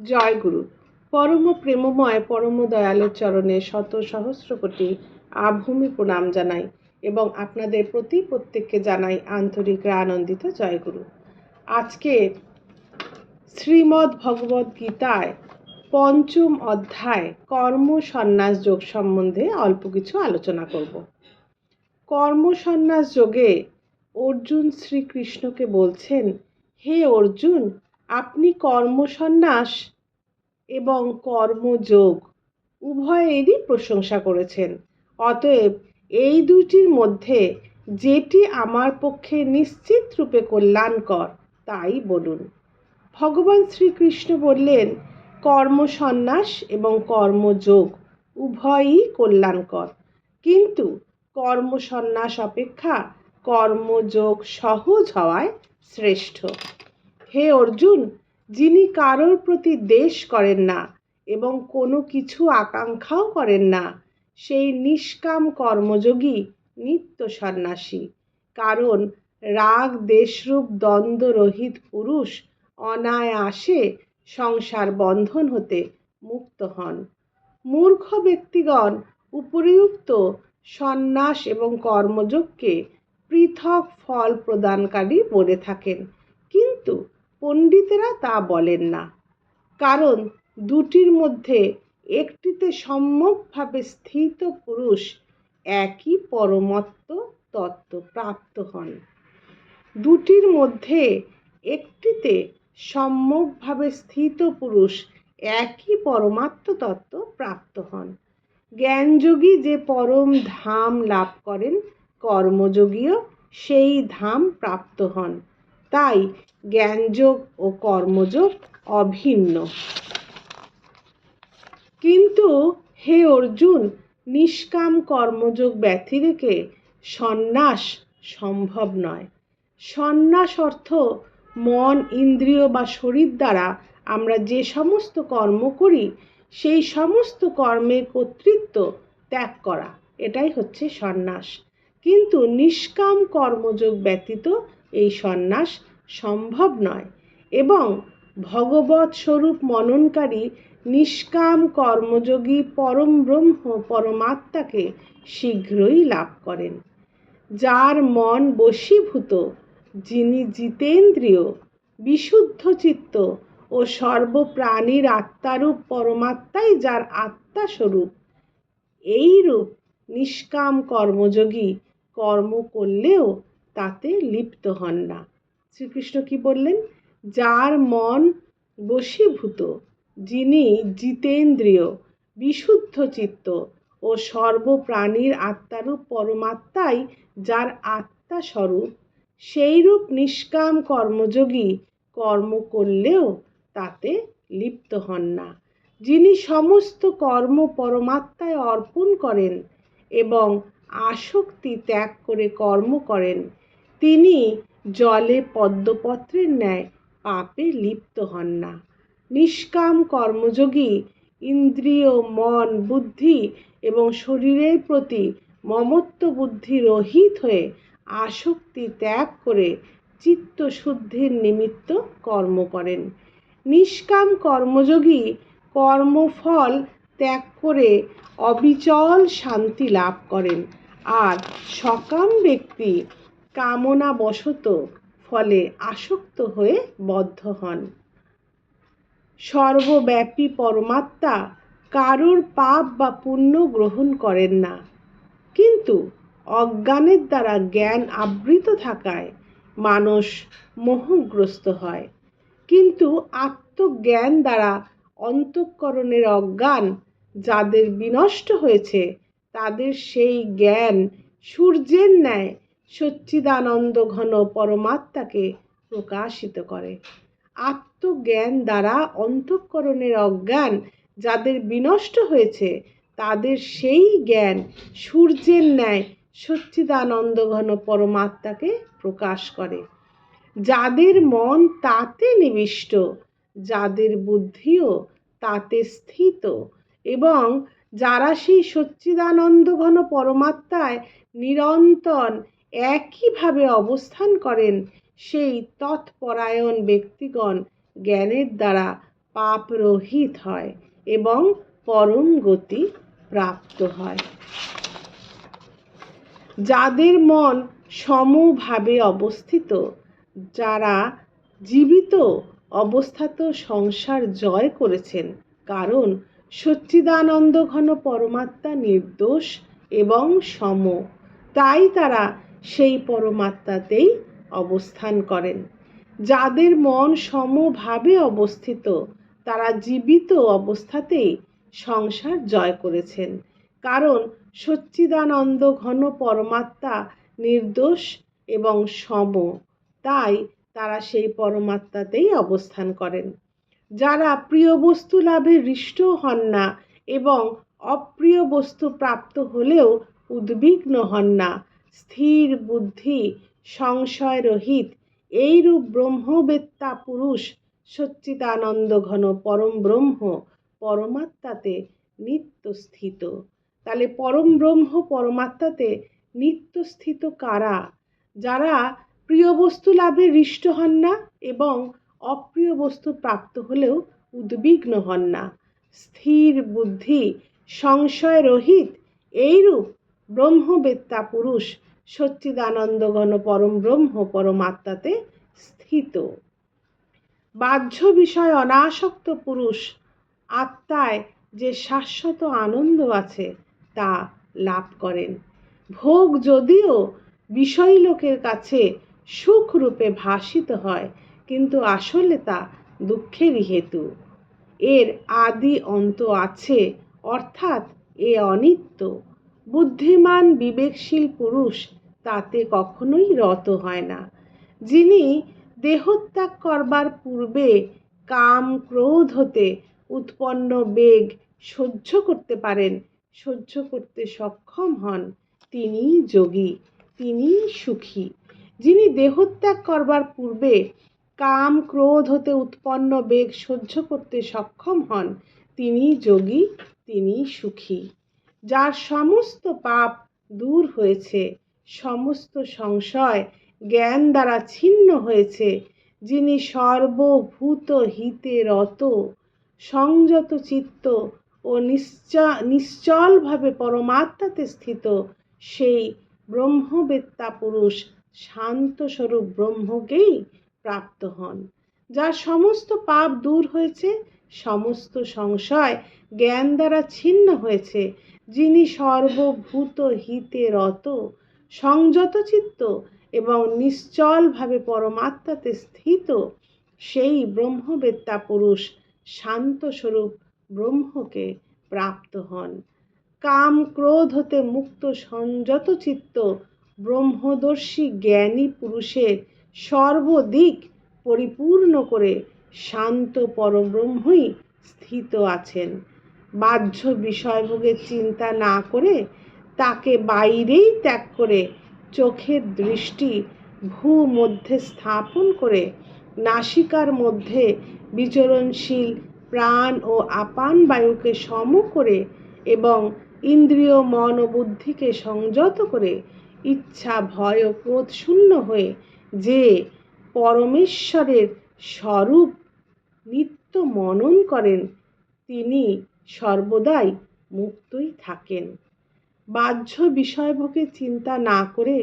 জয় গুরু পরম প্রেমময়, পরম দয়ালের চরণে শত সহস্র কোটি আভূমি প্রণাম জানাই এবং আপনাদের প্রতি প্রত্যেককে জানাই আন্তরিক আনন্দিত জয় গুরু আজকে শ্রীমদ্ ভগবদ গীতায় পঞ্চম অধ্যায় কর্ম সন্ন্যাস যোগ সম্বন্ধে অল্প কিছু আলোচনা করব। কর্ম সন্ন্যাস যোগে অর্জুন শ্রীকৃষ্ণকে বলছেন, হে অর্জুন আপনি কর্মসন্ন্যাস এবং কর্মযোগ উভয়েরই প্রশংসা করেছেন। অতএব এই দুটির মধ্যে যেটি আমার পক্ষে নিশ্চিত রূপে কল্যাণকর, তাই বলুন। ভগবান শ্রীকৃষ্ণ বললেন, কর্মসন্ন্যাস এবং কর্মযোগ উভয়ই কল্যাণকর। কিন্তু কর্মসন্ন্যাস অপেক্ষা কর্মযোগ সহজ হওয়ায় শ্রেষ্ঠ। হে অর্জুন, যিনি কারোর প্রতি দেশ করেন না এবং কোনো কিছু আকাঙ্ক্ষাও করেন না, সেই নিষ্কাম কর্মযোগী নিত্য সন্ন্যাসী। কারণ রাগ, দেশরূপ দ্বন্দ্বরহিত পুরুষ অনায়াসে সংসার বন্ধন হতে মুক্ত হন। মূর্খ ব্যক্তিগণ উপরিউক্ত সন্ন্যাস এবং কর্মযোগকে পৃথক ফল প্রদানকারী বলে থাকেন। কিন্তু পণ্ডিতেরা তা বলেন না। কারণ দুটির মধ্যে একটিতে সম্যকভাবে স্থিত পুরুষ একই পরমত্ব তত্ত্ব প্রাপ্ত হন। দুটির মধ্যে একটিতে সম্যকভাবে স্থিত পুরুষ একই পরমাত্ম তত্ত্ব প্রাপ্ত হন। জ্ঞানযোগী যে পরম ধাম লাভ করেন, কর্মযোগীও সেই ধাম প্রাপ্ত হন। তাই জ্ঞানযোগ ও কর্মযোগ অভিন্ন। কিন্তু হে অর্জুন, নিষ্কাম কর্মযোগ ব্যথি রেখে সন্ন্যাস সম্ভব নয়। সন্ন্যাস অর্থ মন, ইন্দ্রিয় বা শরীর দ্বারা আমরা যে সমস্ত কর্ম করি, সেই সমস্ত কর্মের কর্তৃত্ব ত্যাগ করা। এটাই হচ্ছে সন্ন্যাস। কিন্তু নিষ্কাম কর্মযোগ ব্যতীত এই সন্ন্যাস সম্ভব নয় এবং ভগবৎ স্বরূপ মননকারী নিষ্কাম কর্মযোগী পরম ব্রহ্ম পরমাত্মাকে শীঘ্রই লাভ করেন। যার মন বশীভূত, যিনি জিতেন্দ্রিয়, বিশুদ্ধ চিত্ত ও সর্বপ্রাণীর আত্মারূপ পরমাত্মাই যার আত্মাস্বরূপ, এইরূপ নিষ্কাম কর্মযোগী কর্ম করলেও তাতে লিপ্ত হন না। শ্রীকৃষ্ণ কি বললেন? যার মন বশীভূত, যিনি জিতেন্দ্রিয়, বিশুদ্ধ চিত্ত ও সর্বপ্রাণীর আত্মারূপ পরমাত্মাই যার আত্মা স্বরূপ সেইরূপ নিষ্কাম কর্মযোগী কর্ম করলেও তাতে লিপ্ত হন না। যিনি সমস্ত কর্ম পরমাত্মায় অর্পণ করেন এবং আসক্তি ত্যাগ করে কর্ম করেন তিনি জলে পদ্মপত্রের ন্যায় পাপে লিপ্ত হন না। নিষ্কাম কর্মযোগী, ইন্দ্রিয়, মন, বুদ্ধি এবং শরীরের প্রতি মমত্ব বুদ্ধি রহিত হয়ে আসক্তি ত্যাগ করে চিত্তশুদ্ধির নিমিত্ত কর্ম করেন। নিষ্কাম কর্মযোগী কর্মফল ত্যাগ করে অবিচল শান্তি লাভ করেন। আর সকাম ব্যক্তি কামনাবশত ফলে আসক্ত হয়ে বদ্ধ হন। সর্বব্যাপী পরমাত্মা কারুর পাপ বা পুণ্য গ্রহণ করেন না। কিন্তু অজ্ঞানের দ্বারা জ্ঞান আবৃত থাকায় মানুষ মোহগ্রস্ত হয়। কিন্তু আত্মজ্ঞান দ্বারা অন্তঃকরণের অজ্ঞান যাদের বিনষ্ট হয়েছে, তাদের সেই জ্ঞান সূর্যের ন্যায় সচ্চিদানন্দ ঘন পরমাত্মাকে প্রকাশিত করে। আত্মজ্ঞান দ্বারা অন্তঃকরণের অজ্ঞান যাদের বিনষ্ট হয়েছে, তাদের সেই জ্ঞান সূর্যের ন্যায় সচ্চিদানন্দ ঘন পরমাত্মাকে প্রকাশ করে। যাদের মন তাতে নিবিষ্ট, যাদের বুদ্ধিও তাতে স্থিত এবং যারা সেই সচ্চিদানন্দ ঘন পরমাত্মায় নিরন্তর একইভাবে অবস্থান করেন সেই তৎপরায়ণ ব্যক্তিগণ জ্ঞানের দ্বারা পাপ রহিত হয় এবং পরম গতি প্রাপ্ত হয়। যাদের মন সমভাবে অবস্থিত, যারা জীবিত অবস্থাতেও সংসার জয় করেছেন, কারণ সচ্চিদানন্দ ঘন পরমাত্মা নির্দোষ এবং সম, তাই তারা সেই পরমাত্মাতেই অবস্থান করেন। যাদের মন সমভাবে অবস্থিত, তারা জীবিত অবস্থাতেই সংসার জয় করেছেন। কারণ সচ্চিদানন্দ ঘন পরমাত্মা নির্দোষ এবং সম, তাই তারা সেই পরমাত্মাতেই অবস্থান করেন। যারা প্রিয় বস্তু লাভে হৃষ্ট হন না এবং অপ্রিয় বস্তু প্রাপ্ত হলেও উদ্বিগ্ন হন না স্থির বুদ্ধি সংশয় রহিত এইরূপ ব্রহ্মবেত্তা পুরুষ সচ্চিদানন্দ ঘন পরম ব্রহ্ম পরমাত্মাতে নিত্য স্থিত তাহলে পরম ব্রহ্ম পরমাত্মাতে নিত্য স্থিত কারা? যারা প্রিয় বস্তু লাভে হৃষ্ট হন না এবং অপ্রিয় বস্তু প্রাপ্ত হলেও উদ্বিগ্ন হন না। স্থির বুদ্ধি সংশয় রহিত এইরূপ ব্রহ্মবেত্তা পুরুষ সচ্চিদানন্দগণ পরম ব্রহ্ম পরমাত্মাতে স্থিত। বাহ্য বিষয় অনাসক্ত পুরুষ আত্মায় যে শাশ্বত আনন্দ আছে তা লাভ করেন। ভোগ যদিও বিষয় লোকের কাছে সুখরূপে ভাসিত হয়, কিন্তু আসলে তা দুঃখেরই হেতু। এর আদি অন্ত আছে, অর্থাৎ এ অনিত্য। বুদ্ধিমান বিবেকশীল পুরুষ তাতে কখনোই রত হয় না। যিনি দেহত্যাগ করবার পূর্বে কাম ক্রোধ হতে উৎপন্ন বেগ সহ্য করতে পারেন, সহ্য করতে সক্ষম হন, তিনি যোগী, তিনি সুখী। যিনি দেহত্যাগ করবার পূর্বে কাম ক্রোধ হতে উৎপন্ন বেগ সহ্য করতে সক্ষম হন, তিনি যোগী, তিনি সুখী। যার সমস্ত পাপ দূর হয়েছে, সমস্ত সংশয় জ্ঞান দ্বারা ছিন্ন হয়েছে, যিনি সর্বভূত হিতে রত, সংযত চিত্ত ও নিশ্চলভাবে পরমাত্মাতে স্থিত, সেই ব্রহ্মবেত্তা পুরুষ শান্ত স্বরূপ ব্রহ্মকেই প্রাপ্ত হন। যার সমস্ত পাপ দূর হয়েছে, সমস্ত সংশয় জ্ঞান দ্বারা ছিন্ন হয়েছে যিনি সর্বভূত হিতে রত, সংযত চিত্ত এবং নিশ্চলভাবে পরমাত্মাতে স্থিত, সেই ব্রহ্মবেত্তা পুরুষ শান্ত স্বরূপ ব্রহ্মকে প্রাপ্ত হন। কাম ক্রোধ হতে মুক্ত সংযত চিত্ত ব্রহ্মদর্শী জ্ঞানী পুরুষের সর্বদিক পরিপূর্ণ করে শান্ত পরব্রহ্মই স্থিত আছেন। বাহ্য বিষয়ভোগের চিন্তা না করে তাকে বাইরেই ত্যাগ করে চোখের দৃষ্টি ভূ, মধ্যে স্থাপন করে নাসিকার মধ্যে বিচরণশীল প্রাণ ও আপান বায়ুকে সম করে এবং ইন্দ্রিয়, মন ও বুদ্ধিকে সংযত করে ইচ্ছা, ভয় ও ক্রোধ শূন্য হয়ে যে পরমেশ্বরের স্বরূপ নিত্য মনন করেন, তিনি সর্বদাই মুক্তই থাকেন। বাহ্য বিষয়ভোগে চিন্তা না করে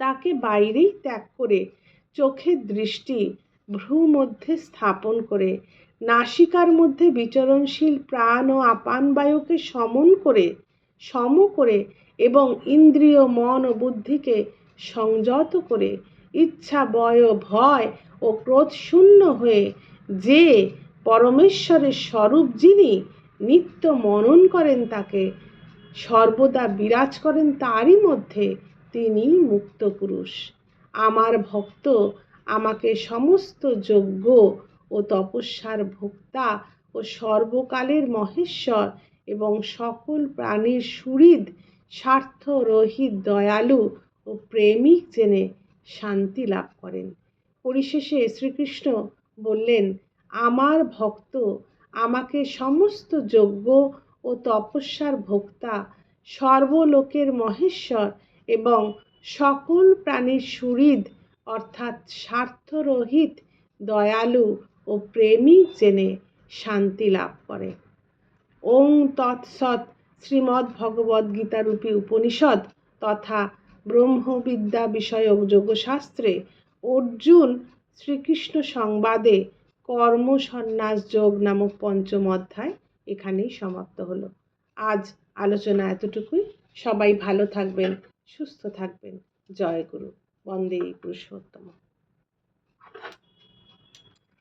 তাকে বাইরেই ত্যাগ করে চোখের দৃষ্টি ভ্রু মধ্যে স্থাপন করে, নাসিকার মধ্যে বিচরণশীল প্রাণ ও আপান বায়ুকে সমন করে, সম করে এবং ইন্দ্রিয়, মন ও বুদ্ধিকে সংযত করে, ইচ্ছা, বয় ভয় ও ক্রোধ শূন্য হয়ে যে পরমেশ্বরের স্বরূপ যিনি নিত্য মনন করেন তাকে, সর্বদা বিরাজ করেন তারই মধ্যে তিনি মুক্ত পুরুষ। আমার ভক্ত, আমাকে সমস্ত যজ্ঞ ও তপস্যার ভোক্তা ও সর্বকালের মহেশ্বর এবং সকল প্রাণীর সুহৃদ স্বার্থ রহিত দয়ালু ও প্রেমিক জেনে শান্তি লাভ করেন। পরিশেষে শ্রীকৃষ্ণ বললেন আমার ভক্ত, আমাকে সমস্ত যজ্ঞ ও তপস্যার ভোক্তা, সর্বলোকের মহেশ্বর এবং সকল প্রাণীর সুহৃদ, অর্থাৎ স্বার্থরহিত, দয়ালু ও প্রেমিক জেনে শান্তি লাভ করে। ওং তৎসৎ শ্রীমদ্ ভগবদ্ গীতারূপী উপনিষদ তথা ব্রহ্মবিদ্যা বিষয়ক যোগশাস্ত্রে অর্জুন শ্রীকৃষ্ণ সংবাদে কর্ম সন্ন্যাস যোগ নামক পঞ্চম অধ্যায় এখানেই সমাপ্ত হলো। আজ আলোচনা এতটুকুই। সবাই ভালো থাকবেন, সুস্থ থাকবেন। জয় গুরু। বন্দে পুরুষোত্তম।